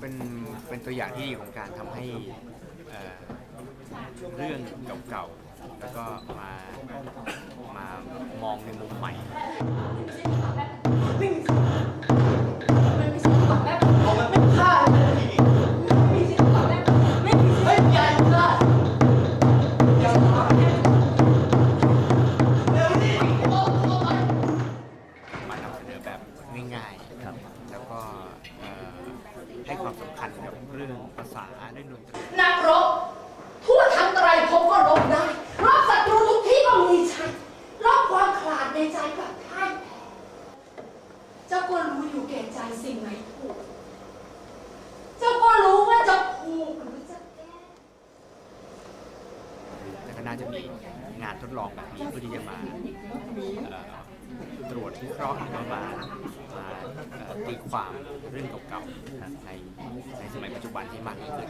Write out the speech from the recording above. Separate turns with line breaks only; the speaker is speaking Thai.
เป็นเป็นตัวอย่างที่ดีของการทำให้เอ่อเรื่องเก่าๆ แล้วก็มามามองในมุมใหม่ มานำเสนอแบบง่ายๆ
ครับ
แล้วก็เอ่อ ให้ความสำคัญกับเรื่องภาษาเรื่องดนตรี
นักรบทั่วทั้งไตรภพก็รบได้รบศัตรูทุกที่ก็มีชัยรบความขลาดในใจกับท่านแพ้เจ้าก็รู้อยู่แก่ใจสิ่งไหนถูกเจ้าก็รู้ว่าจะผูกหรือจะแก้
แต่ก็น่าจะมีงานทดลองแบบนี้เพื่อที่จะมาเอ่อตรวจวิเคราะห์หรือว่ามามาเอ่อ ตีความเรื่องเก่าๆในในสมัยปัจจุบันให้มากยิ่งขึ้น